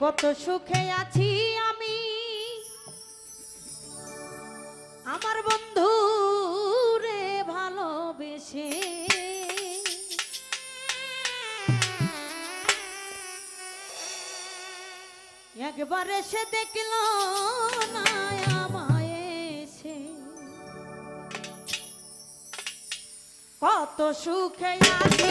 কত সুখে আছি আমি। আমার বন্ধু রে ভালোবেসে। একবার সে দেখল না আমায় এসে। কত সুখে আছি